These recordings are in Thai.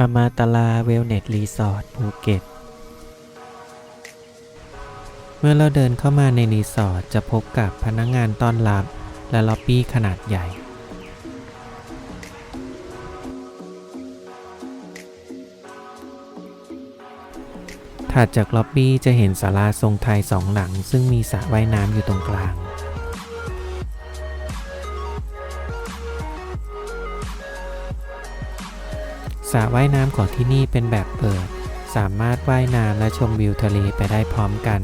อมาตลาเวลเนสรีสอร์ทภูเก็ต เมื่อเราเดินเข้ามาในรีสอร์ทจะพบกับพนักงานต้อนรับและล็อบบี้ขนาดใหญ่ ถัดจากล็อบบี้จะเห็นศาลาทรงไทยสองหลัง ซึ่งมีสระว่ายน้ำอยู่ตรงกลาง สระว่ายน้ำของที่นี่เป็นแบบเปิด สามารถว่ายน้ำและชมวิวทะเลไปได้พร้อมกัน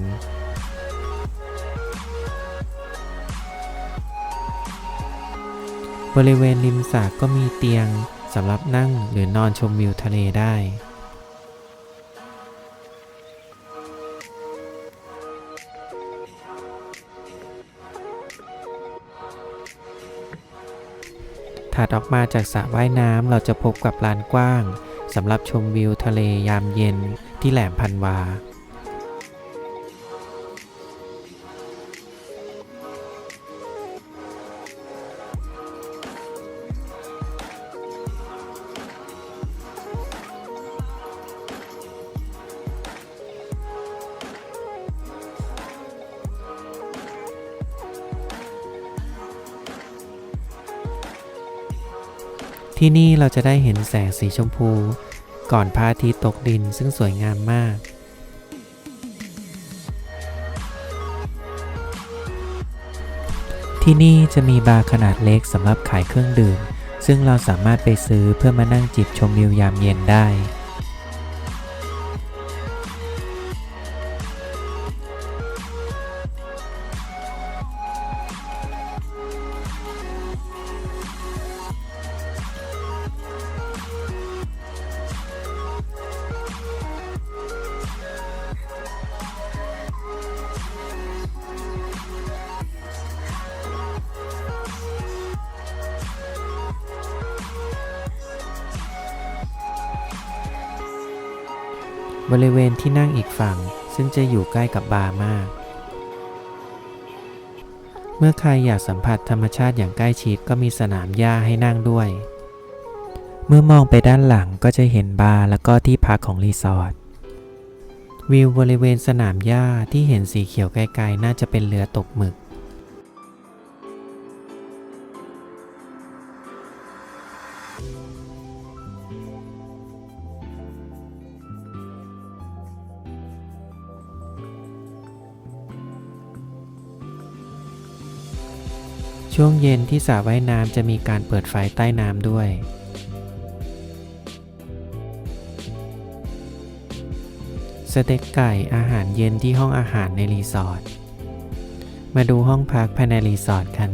บริเวณริมสระก็มีเตียงสำหรับนั่งหรือนอนชมวิวทะเลได้ ถัดออกมาจากสระว่ายน้ำเราจะพบกับลานกว้างสำหรับชมวิวทะเลยามเย็นที่แหลมพันวา ที่นี่เราจะได้เห็นแสงสีชมพู ก่อนพระอาทิตย์ตกดินซึ่งสวยงามมาก ที่นี่จะมีบาร์ขนาดเล็กสำหรับขายเครื่องดื่ม ซึ่งเราสามารถไปซื้อเพื่อมานั่งจิบชมวิวยามเย็นได้ บริเวณที่นั่งอีกฝั่ง ซึ่งจะอยู่ใกล้กับบาร์มาก เมื่อใครอยากสัมผัสธรรมชาติอย่างใกล้ชิดก็มีสนามหญ้าให้นั่งด้วย เมื่อมองไปด้านหลังก็จะเห็นบาร์แล้วก็ที่พักของรีสอร์ท วิวบริเวณสนามหญ้าที่เห็นสีเขียวไกลๆน่าจะเป็นเรือตกหมึก ช่วงเย็นที่สระว่ายน้ำจะมีการเปิดไฟใต้น้ำด้วย สเต็กไก่อาหารเย็นที่ห้องอาหารในรีสอร์ท มาดูห้องพักภายในรีสอร์ทกัน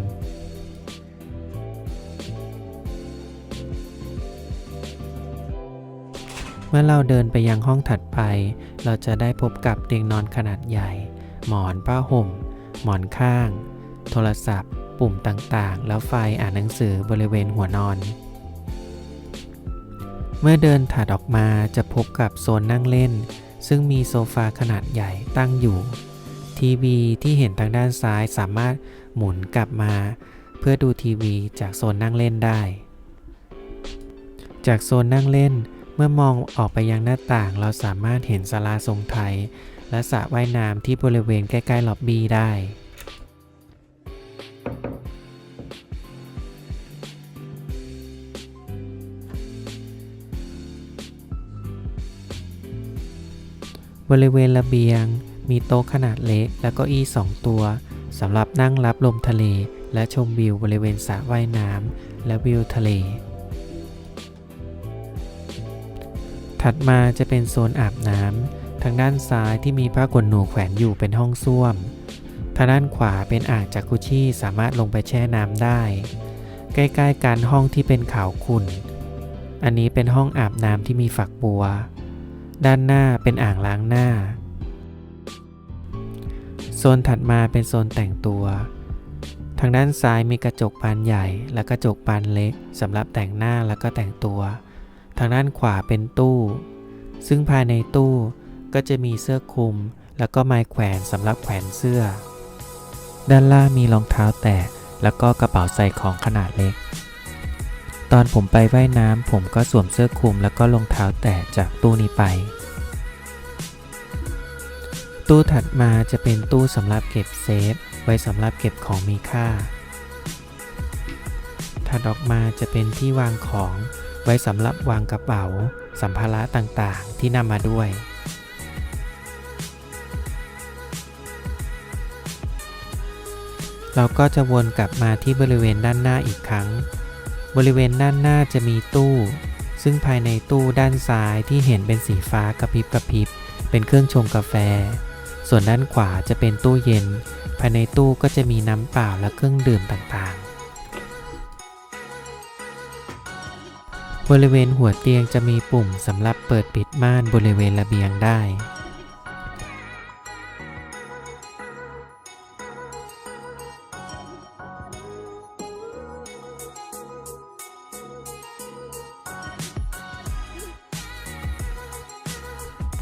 เมื่อเราเดินไปยังห้องถัดไป เราจะได้พบกับเตียงนอนขนาดใหญ่ หมอนผ้าห่ม หมอนข้าง โทรศัพท์ ปุ่มต่างๆ แล้วไฟอ่านหนังสือบริเวณหัวนอน เมื่อเดินถัดออกมาจะพบกับโซนนั่งเล่น ซึ่งมีโซฟาขนาดใหญ่ตั้งอยู่ ทีวีที่เห็นทางด้านซ้ายสามารถหมุนกลับมา เพื่อดูทีวีจากโซนนั่งเล่นได้ จากโซนนั่งเล่นเมื่อมองออกไปยังหน้าต่างเราสามารถเห็นศาลาทรงไทย และสระว่ายน้ำที่บริเวณใกล้ๆล็อบบี้ได้ บริเวณระเบียง มีโต๊ะขนาดเล็กและเก้าอี้สองตัวสำหรับนั่งรับลมทะเล และชมวิวบริเวณสระว่ายน้ำและวิวทะเล ถัดมาจะเป็นโซนอาบน้ำทางด้านซ้ายที่มีผ้าขนหนูแขวนอยู่เป็นห้องส้วมทางด้านขวาเป็นอ่างจากกุชี่สามารถลงไปแช่น้ำได้ ใกล้ๆกันห้องที่เป็นขาวขุ่น อันนี้เป็นห้องอาบน้ำที่มีฝักบัว ด้านหน้าเป็นอ่างล้างหน้า โซนถัดมาเป็นโซนแต่งตัว ทางด้านซ้ายมีกระจกบานใหญ่ และกระจกบานเล็กสำหรับแต่งหน้าแล้วก็แต่งตัว ทางด้านขวาเป็นตู้ ซึ่งภายในตู้ก็จะมีเสื้อคลุม แล้วก็ไม้แขวนสำหรับแขวนเสื้อ ด้านล่างมีรองเท้าแตะแล้วก็กระเป๋าใส่ของขนาดเล็ก ตอนผมไปไว่ายน้ำผมก็สวมเสื้อคลุมแล้วก็รองเท้าแตะจากตู้นี้ไป ตู้ถัดมาจะเป็นตู้สำหรับเก็บเซฟ ไว้สำหรับเก็บของมีค่า ถัดออกมาจะเป็นที่วางของไว้สำหรับวางกระเป๋า สัมภาระต่างๆ ที่นำมาด้วยเราก็จะวนกลับมาที่บริเวณด้านหน้าอีกครั้ง บริเวณด้านหน้าจะมีตู้ ซึ่งภายในตู้ด้านซ้ายที่เห็นเป็นสีฟ้ากระพริบกระพริบ เป็นเครื่องชงกาแฟ ส่วนด้านขวาจะเป็นตู้เย็น ภายในตู้ก็จะมีน้ำเปล่าและเครื่องดื่มต่างๆ บริเวณหัวเตียงจะมีปุ่มสำหรับเปิดปิดม่านบริเวณระเบียงได้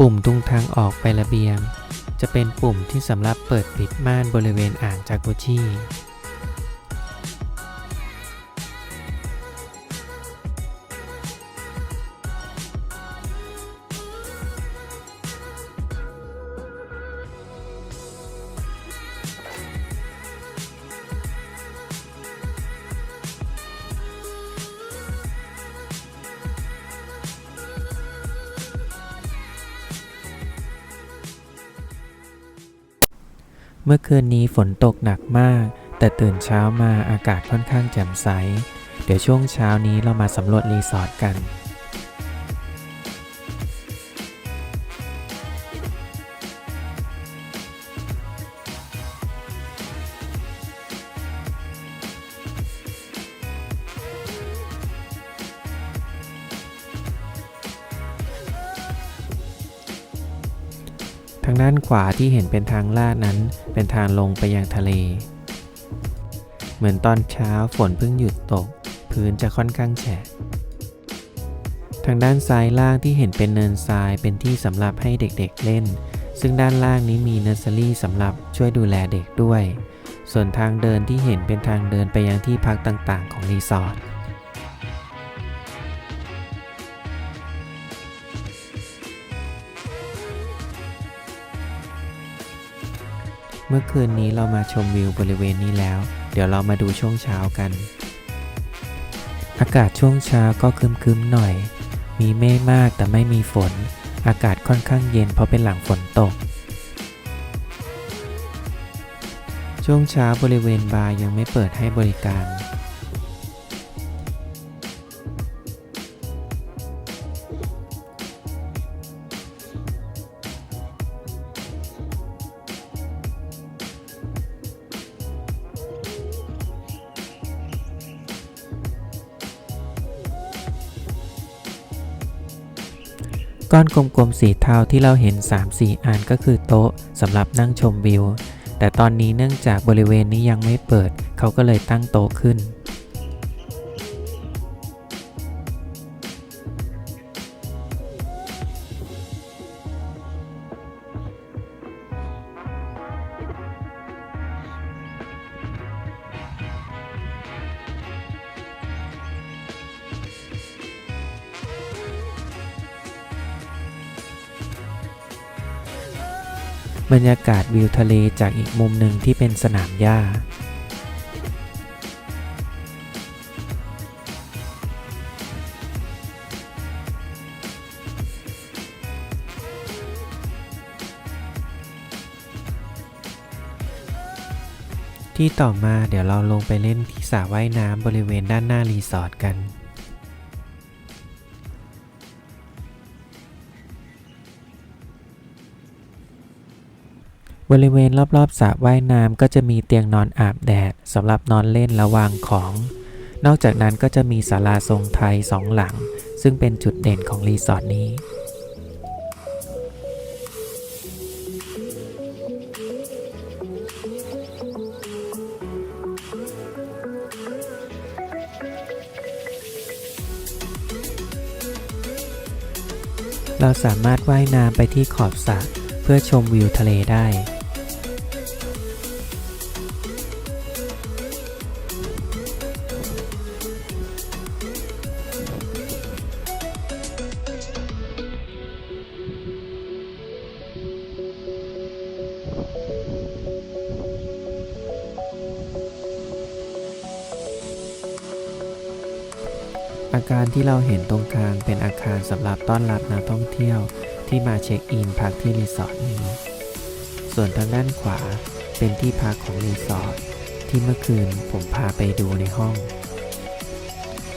ปุ่มตรงทางออกไประเบียง จะเป็นปุ่มที่สำหรับเปิดปิดม่านบริเวณอ่างจากุชี่ มื่อคืนนี้ฝนตกหนักมาก แต่ตื่นเช้ามาอากาศค่อนข้างแจ่มใส เดี๋ยวช่วงเช้านี้เรามาสำรวจรีสอร์ทกันางด้านขวาที่เห็นเป็นทางลาดนั้น เป็นทางลงไปยังทะเล เหมือนตอนเช้าฝนเพิ่งหยุดตก พื้นจะค่อนข้างแฉะ ทางด้านซ้ายล่างที่เห็นเป็นเนินทรายเป็นที่สำหรับให้เด็กๆเล่น ซึ่งด้านล่างนี้มีเนอร์เซอรี่สำหรับช่วยดูแลเด็กด้วย ส่วนทางเดินที่เห็นเป็นทางเดินไปยังที่พักต่างๆ ของรีสอร์ท เมื่อคืนนี้เรามาชมวิวบริเวณนี้แล้ว เดี๋ยวเรามาดูช่วงเช้ากัน อากาศช่วงเช้าก็คึมๆหน่อย มีเมฆมากแต่ไม่มีฝน อากาศค่อนข้างเย็นเพราะเป็นหลังฝนตก ช่วงเช้าบริเวณบาร์ยังไม่เปิดให้บริการ ก้อนกลมๆสีเทาที่เราเห็น 3-4 อันก็คือโต๊ะสำหรับนั่งชมวิว แต่ตอนนี้เนื่องจากบริเวณนี้ยังไม่เปิด เขาก็เลยตั้งโต๊ะขึ้น บรรยากาศวิวทะเลจากอีกมุมหนึ่งที่เป็นสนามหญ้า ที่ต่อมาเดี๋ยวเราลงไปเล่นที่สระว่ายน้ำบริเวณด้านหน้ารีสอร์ทกัน บริเวณรอบๆสระว่ายน้ำก็จะมีเตียงนอนอาบแดดสำหรับนอนเล่นและวางของ นอกจากนั้นก็จะมีศาลาทรงไทยสองหลัง ซึ่งเป็นจุดเด่นของรีสอร์ทนี้ เราสามารถว่ายน้ำไปที่ขอบสระเพื่อชมวิวทะเลได้ ที่เราเห็นตรงกลางเป็นอาคารสำหรับต้อนรับนักท่องเที่ยวที่มาเช็คอินพักที่รีสอร์ทนี้ ส่วนทางด้านขวาเป็นที่พักของรีสอร์ทที่เมื่อคืนผมพาไปดูในห้อง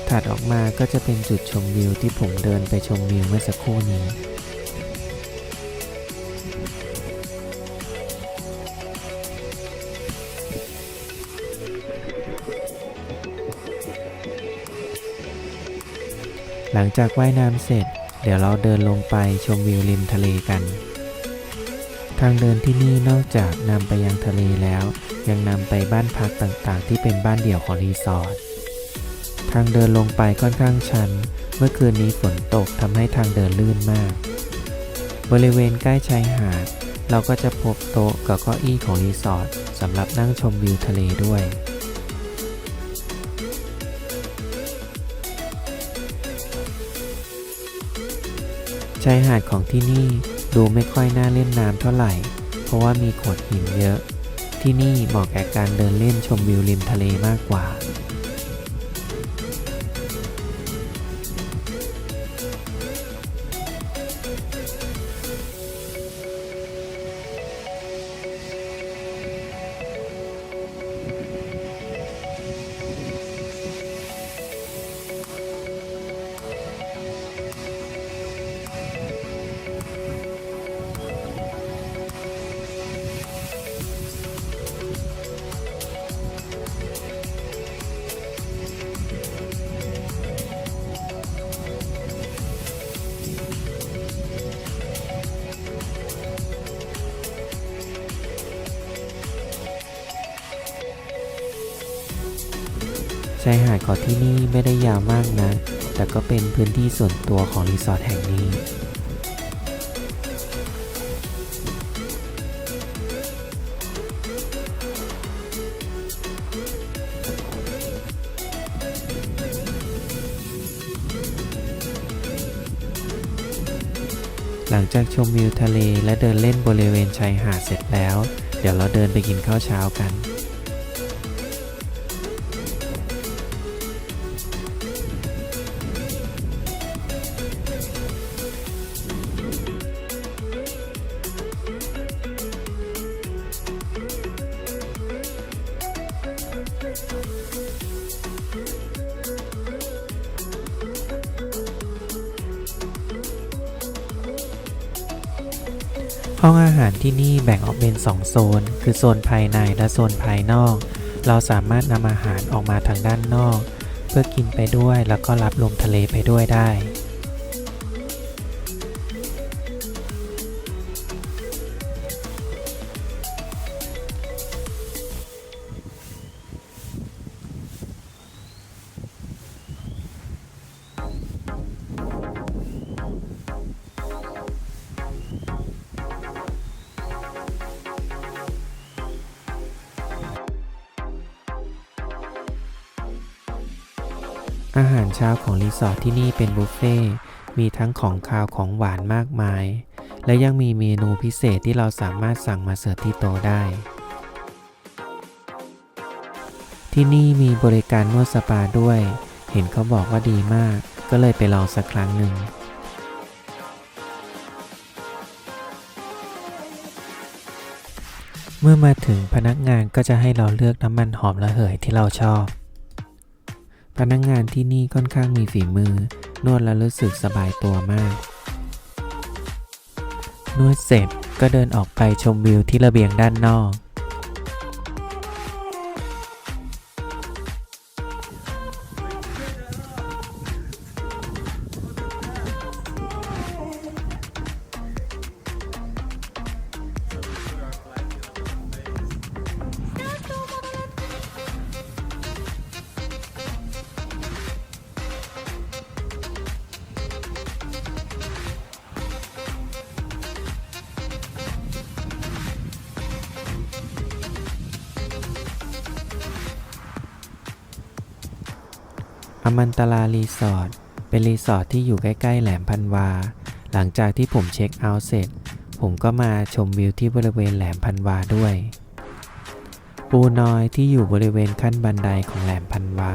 ถัดออกมาก็จะเป็นจุดชมวิวที่ผมเดินไปชมวิวเมื่อสักครู่นี้ หลังจากว่ายน้ำเสร็จ เดี๋ยวเราเดินลงไปชมวิวริมทะเลกัน ทางเดินที่นี่นอกจากนำไปยังทะเลแล้ว ยังนำไปบ้านพักต่างๆ ที่เป็นบ้านเดี่ยวของรีสอร์ท ทางเดินลงไปค่อนข้างชัน เมื่อคืนนี้ฝนตกทำให้ทางเดินลื่นมาก บริเวณใกล้ชายหาด เราก็จะพบโต๊ะกับเก้าอี้ของรีสอร์ทสำหรับนั่งชมวิวทะเลด้วย ชายหาดของที่นี่ดูไม่ค่อยน่าเล่นน้ำเท่าไหร่ เพราะว่ามีโขดหินเยอะ ที่นี่เหมาะแก่การเดินเล่นชมวิวริมทะเลมากกว่า ชายหาดของที่นี่ไม่ได้ยาวมากนะ แต่ก็เป็นพื้นที่ส่วนตัวของรีสอร์ทแห่งนี้ หลังจากชมวิวทะเลและเดินเล่นบริเวณชายหาดเสร็จแล้ว เดี๋ยวเราเดินไปกินข้าวเช้ากันาหารที่นี่แบ่งออกเป็น 2 โซน คือโซนภายในและโซนภายนอก เราสามารถนำอาหารออกมาทางด้านนอก เพื่อกินไปด้วยแล้วก็รับลมทะเลไปด้วยได้ อาหารเช้าของรีสอร์ทที่นี่เป็นบุฟเฟ่ต์มีทั้งของคาวของหวานมากมาย และยังมีเมนูพิเศษที่เราสามารถสั่งมาเสิร์ฟที่โต๊ะได้ ที่นี่มีบริการนวดสปาด้วย เห็นเขาบอกว่าดีมาก ก็เลยไปลองสักครั้งหนึ่งเมื่อมาถึงพนักงานก็จะให้เราเลือกน้ำมันหอมระเหยที่เราชอบ พนักงานที่นี่ค่อนข้างมีฝีมือ นวดแล้วรู้สึกสบายตัวมาก นวดเสร็จก็เดินออกไปชมวิวที่ระเบียงด้านนอก อมันตลารีสอร์ทเป็นรีสอร์ทที่อยู่ใกล้ ๆ แหลมพันวา หลังจากที่ผมเช็คเอาท์เสร็จ ผมก็มาชมวิวที่บริเวณแหลมพันวาด้วย ปูนอยที่อยู่บริเวณขั้นบันไดของแหลมพันวา